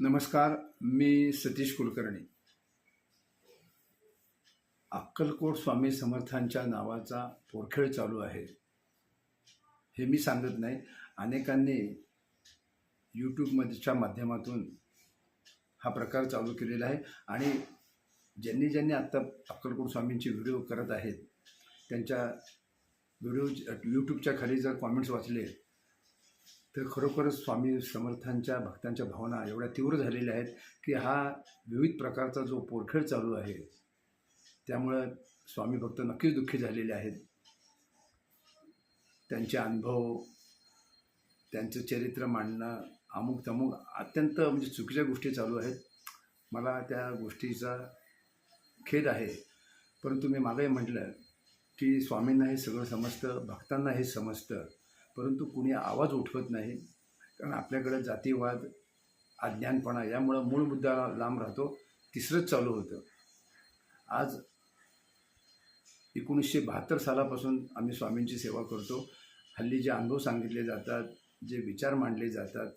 नमस्कार मी सतीश कुलकर्णी. अक्कलकोट स्वामी समर्थांच्या नावाचा पोरखेळ चालू आहे. हे मी सांगत नाही. अनेकांनी यूट्यूबमध्येच्या माध्यमातून हा प्रकार चालू केलेला आहे आणि ज्यांनी ज्यांनी आत्ता अक्कलकोट स्वामींचे व्हिडिओ करत आहेत त्यांच्या व्हिडिओ यूट्यूबच्या खाली जर कॉमेंट्स वाचले तर खरोखरच स्वामी समर्थांच्या भक्तांच्या भावना एवढ्या तीव्र झालेल्या आहेत की हा विविध प्रकारचा जो पोरखेळ चालू आहे त्यामुळं स्वामी भक्त नक्कीच दुःखी झालेले आहेत. त्यांचे अनुभव त्यांचं चरित्र मांडणं अमुक तमुक अत्यंत म्हणजे चुकीच्या गोष्टी चालू आहेत. मला त्या गोष्टीचा खेद आहे. परंतु मी मागे म्हटलं की स्वामींना हे सगळं समजतं भक्तांना हे समजतं. परंतु कुणी आवाज उठवत नाही कारण आपल्याकडं जातीवाद अज्ञानपणा यामुळं मूळ मुद्दा लांब राहतो तिसरंच चालू होतं. आज एकोणीसशे बहात्तर सालापासून आम्ही स्वामींची सेवा करतो. हल्ली जे अनुभव सांगितले जातात जे विचार मांडले जातात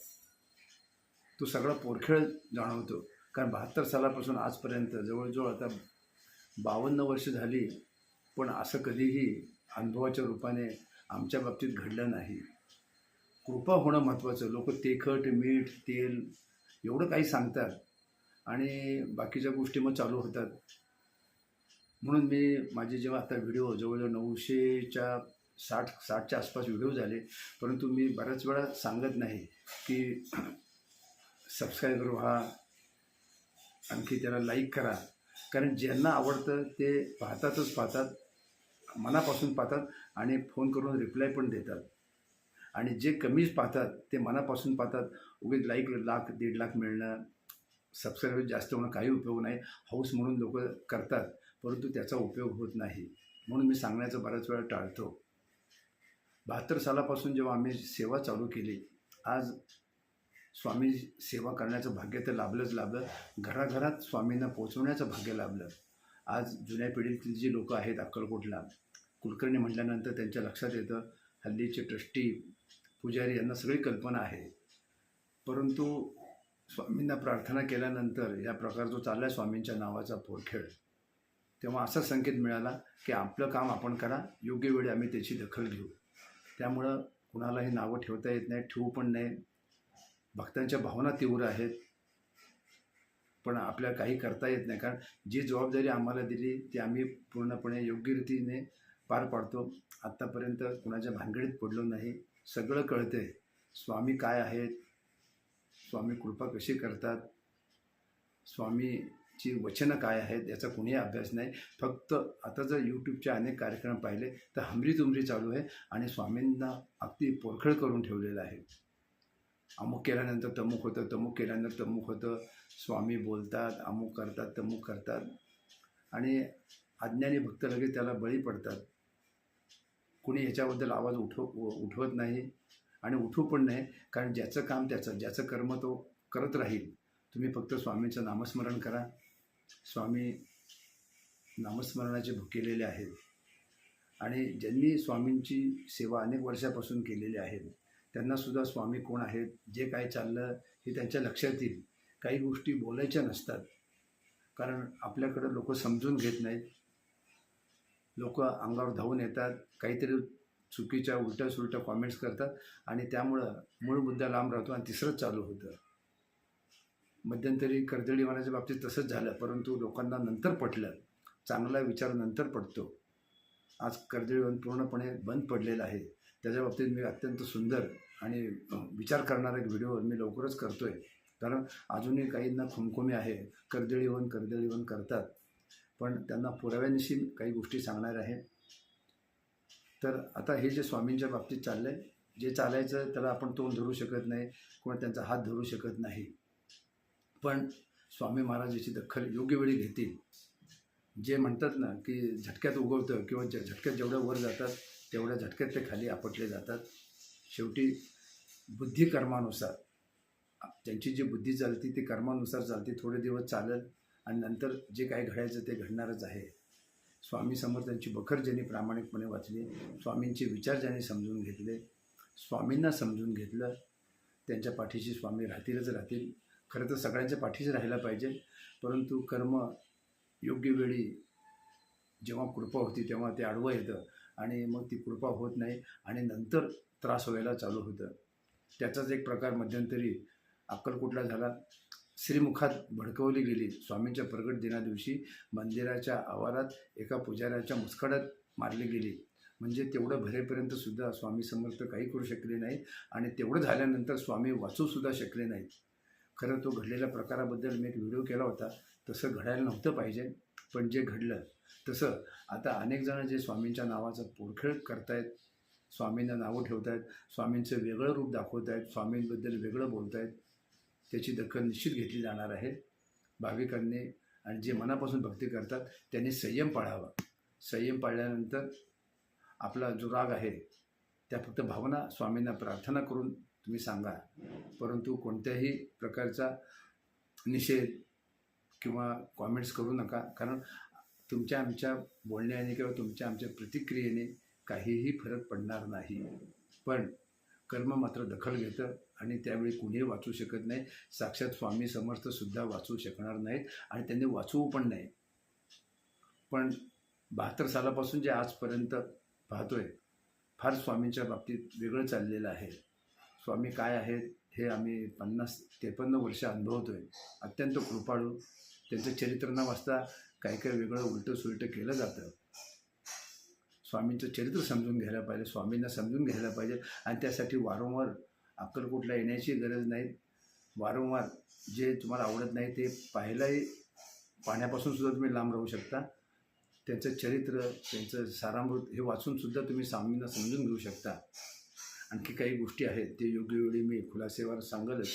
तो सगळा पोरखेळ जाणवतो. कारण बहात्तर सालापासून आजपर्यंत जवळजवळ आता बावन्न वर्ष झाली पण असं कधीही अनुभवाच्या रूपाने आमच्या बाबतीत घडलं नाही. कृपा होणं महत्त्वाचं. लोक तेखट मीठ तेल एवढं काही सांगतात आणि बाकीच्या गोष्टी मग चालू होतात. म्हणून मी माझे जेव्हा आता व्हिडिओ जवळजवळ नऊशेच्या साठ साठच्या आसपास व्हिडिओ झाले परंतु मी बऱ्याच वेळा सांगत नाही की सबस्क्राईबर व्हा आणखी त्याला लाईक करा. कारण ज्यांना आवडतं ते पाहतातच पाहतात. मनापासून पाहतात आणि फोन करून रिप्लाय पण देतात. आणि जे कमीच पाहतात ते मनापासून पाहतात. उगीच लाईक लाख दीड लाख मिळणं सबस्क्राईबर जास्त होणं काही उपयोग नाही. हाऊस म्हणून लोक करतात परंतु त्याचा उपयोग होत नाही. म्हणून मी सांगण्याचं बऱ्याच वेळा टाळतो. बहात्तर सालापासून जेव्हा आम्ही सेवा चालू केली आज स्वामी सेवा करण्याचं भाग्य तर लाभलंच लाभलं. घराघरात स्वामींना पोचवण्याचं भाग्य लाभलं. आज जुन्या पिढीतील जी लोकं आहेत अक्कलकोटला कुलकर्णी म्हटल्यानंतर त्यांच्या लक्षात येतं हल्लीचे ट्रस्टी पुजारी यांना सगळी कल्पना आहे. परंतु स्वामींना प्रार्थना केल्यानंतर या प्रकार जो चालला आहे स्वामींच्या नावाचा पोरखेळ तेव्हा असा संकेत मिळाला की आपलं काम आपण करा योग्य वेळी आम्ही त्याची दखल घेऊ. त्यामुळं कुणालाही नावं ठेवता येत नाही ठेवू पण नाही भक्तांच्या भावना तीव्र आहेत. पण आपल्याला काही करता येत नाही. कारण जी जबाबदारी आम्हाला दिली ती आम्ही पूर्णपणे योग्य रीतीने पार पाडतो. आत्तापर्यंत कुणाच्या भानगडीत पडलो नाही. सगळं कळतं आहे स्वामी काय आहेत? स्वामी कृपा कशी करतात? स्वामीची वचनं काय आहेत? याचा कुणीही अभ्यास नाही. फक्त आता जर यूट्यूबचे अनेक कार्यक्रम पाहिले तर हमरी तुमरी चालू आहे आणि स्वामींना अगदी पोरखळ करून ठेवलेलं आहे. अमुक केल्यानंतर तमुक होतं तमुक केल्यानंतर तमुक होतं. स्वामी बोलतात अमुक करतात तमुक करतात. आणि अज्ञानी भक्त लगेच त्याला बळी पडतात. कुणी ह्याच्याबद्दल आवाज उठव उठवत नाही आणि उठू पण नाही कारण ज्याचं काम त्याचं ज्याचं कर्म तो करत राहील. तुम्ही फक्त स्वामींचं नामस्मरण करा. स्वामी नामस्मरणाचे भुकेलेले आहेत. आणि ज्यांनी स्वामींची सेवा अनेक वर्षापासून केलेली आहे त्यांनासुद्धा स्वामी कोण आहेत जे काय चाललं हे त्यांच्या लक्षात येईल. काही गोष्टी बोलायच्या नसतात. कारण आपल्याकडं लोक समजून घेत नाहीत. लोक अंगावर धावून येतात काहीतरी चुकीच्या उलट्या सुलट्या कॉमेंट्स करतात आणि त्यामुळं मूळ मुद्दा लांब राहतो आणि तिसरंच चालू होतं. मध्यंतरी कर्दळीवानाच्या बाबतीत तसंच झालं परंतु लोकांना नंतर पटलं. चांगला विचार नंतर पडतो. आज कर्दळीवन पूर्णपणे बंद पडलेलं आहे. त्याच्या बाबतीत मी अत्यंत सुंदर आणि विचार करणारा एक व्हिडिओ मी लवकरच करतो आहे कारण अजूनही काहींना खुमखुमी आहे कर्दळीवन कर्दळीवन करतात. पण त्यांना पुराव्यानिशी काही गोष्टी सांगणार आहे. तर आता हे जे स्वामींच्या बाबतीत चाललं आहे जे चालायचं त्याला आपण तोंड धरू शकत नाही किंवा त्यांचा हात धरू शकत नाही. पण स्वामी महाराज याची दखल योग्य वेळी घेतील. जे म्हणतात ना की झटक्यात उगवतं किंवा ज झटक्यात जेवढ्या वर जातात तेवढ्या झटक्यात ते खाली आपटले जातात. शेवटी बुद्धी कर्मानुसार त्यांची जी बुद्धी चालती ती कर्मानुसार चालते थोडे दिवस चालेल आणि नंतर जे काही घडायचं ते घडणारच आहे. स्वामी समर्थांची बखर ज्यांनी प्रामाणिकपणे वाचली स्वामींचे विचार ज्यांनी समजून घेतले स्वामींना समजून घेतलं त्यांच्या पाठीशी स्वामी राहतीलच राहतील. खरं तर सगळ्यांच्या पाठीच राहायला पाहिजे परंतु कर्म योग्य वेळी जेव्हा कृपा होती तेव्हा ते आडवं येतं. आणि मग ती कृपा होत नाही आणि नंतर त्रास व्हायला चालू होतं. त्याचाच एक प्रकार मध्यंतरी अक्कलकोटला झाला. श्रीमुखात भडकवली गेली. स्वामींच्या प्रगट दिनादिवशी मंदिराच्या आवारात एका पुजाऱ्याच्या मुस्कडात मारली गेली. म्हणजे तेवढं भरेपर्यंत सुद्धा स्वामी समर्थ काही करू शकले नाही आणि तेवढं झाल्यानंतर स्वामी वाचूसुद्धा शकले नाहीत. खरं तो घडलेल्या प्रकाराबद्दल मी एक व्हिडिओ केला होता. तसं घडायला नव्हतं पाहिजे. पण जे घडलं तसं आता अनेक जण जे स्वामींच्या नावाचा पोरखेळ करतायत स्वामींना नावं ठेवत आहेत स्वामींचं वेगळं रूप दाखवत आहेत स्वामींबद्दल वेगळं बोलत आहेत त्याची दखल निश्चित घेतली जाणार आहे. भाविकांनी आणि जे मनापासून भक्ती करतात त्यांनी संयम पाळावा. संयम पाळल्यानंतर आपला जो राग आहे त्या फक्त भावना स्वामींना प्रार्थना करून तुम्ही सांगा. परंतु कोणत्याही प्रकारचा निषेध किंवा कॉमेंट्स करू नका. कारण तुमच्या आमच्या बोलण्याने किंवा तुमच्या आमच्या प्रतिक्रियेने काहीही फरक पडणार नाही. पण कर्म मात्र दखल घेतं आणि त्यावेळी कुणीही वाचू शकत नाही. साक्षात स्वामी समर्थसुद्धा वाचू शकणार नाहीत आणि त्यांनी वाचवू पण नाही. पण बहात्तर सालापासून जे आजपर्यंत पाहतोय फार स्वामींच्या बाबतीत वेगळं चाललेलं आहे. स्वामी काय आहेत हे आम्ही पन्नास त्रेपन्न वर्ष अनुभवतोय. अत्यंत कृपाळू त्यांचं चरित्र न वाचता काही काही वेगळं उलटं सुलटं केलं जातं. स्वामींचं चरित्र समजून घ्यायला पाहिजे स्वामींना समजून घ्यायला पाहिजे. आणि त्यासाठी वारंवार अक्कलकोटला येण्याची गरज नाही. वारंवार जे तुम्हाला आवडत नाही ते पाहायलाही पाहण्यापासून सुद्धा तुम्ही लांब राहू शकता. त्यांचं चरित्र त्यांचं सारामृत हे वाचूनसुद्धा तुम्ही स्वामींना समजून घेऊ शकता. आणखी काही गोष्टी आहेत ते योग्य वेळी मी खुलासेवर सांगलच.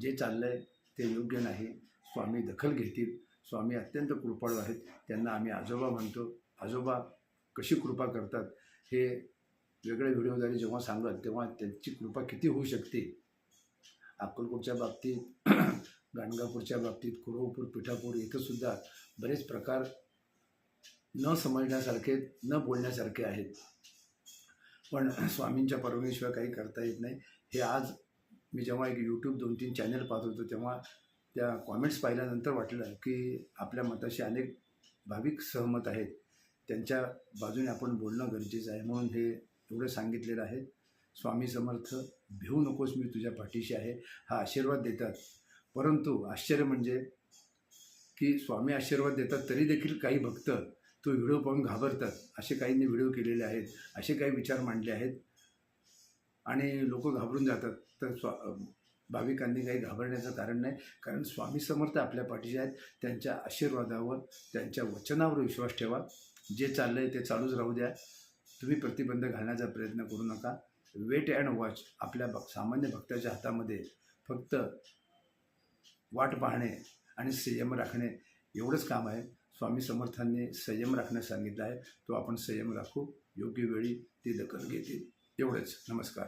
जे चाललं आहे ते योग्य नाही. स्वामी दखल घेतील. स्वामी अत्यंत कृपाळू आहेत. त्यांना आम्ही आजोबा म्हणतो. आजोबा कशी कृपा करतात? हे वेगळे व्हिडिओद्वारे जेव्हा सांगत तेव्हा त्यांची कृपा किती होऊ शकते? अक्कलकोटच्या बाबतीत गाणगापूरच्या बाबतीत कुरवपूर पिठापूर इथंसुद्धा बरेच प्रकार न समजण्यासारखे न बोलण्यासारखे आहेत. पण स्वामींच्या परवानगीशिवाय काही करता येत नाही. हे आज मी जेव्हा एक यूट्यूब दोन तीन चॅनल पाहत होतो तेव्हा त्या कॉमेंट्स पाहिल्यानंतर वाटलं की आपल्या मताशी अनेक भाविक सहमत आहेत. त्यांच्या बाजूने आपण बोलणं गरजेचं आहे म्हणून हे एवढं सांगितलेलं आहे. स्वामी समर्थ भिवू नकोस मी तुझ्या पाठीशी आहे. हा आशीर्वाद देतात. परंतु आश्चर्य म्हणजे की स्वामी आशीर्वाद देतात तरी देखील काही भक्त तो व्हिडिओ पाहून घाबरतात. असे काहींनी व्हिडिओ केलेले आहेत. असे काही विचार मांडले आहेत. आणि लोक घाबरून जातात. तर स्वा भाविकांनी काही घाबरण्याचं कारण नाही. कारण स्वामी समर्थ आपल्या पाठीशी आहेत. त्यांच्या आशीर्वादावर त्यांच्या वचनावर विश्वास ठेवा. जे चाललं आहे ते चालूच राहू द्या. तुम्ही प्रतिबंध घालण्याचा प्रयत्न करू नका. वेट अँड वॉच आपल्या भक् सामान्य भक्ताच्या हातामध्ये फक्त वाट पाहणे आणि संयम राखणे एवढंच काम आहे. स्वामी समर्थांनी संयम राखण्यास सांगितलं आहे. तो आपण संयम राखू. योग्य वेळी ती दखल घेतील. एवढंच. नमस्कार.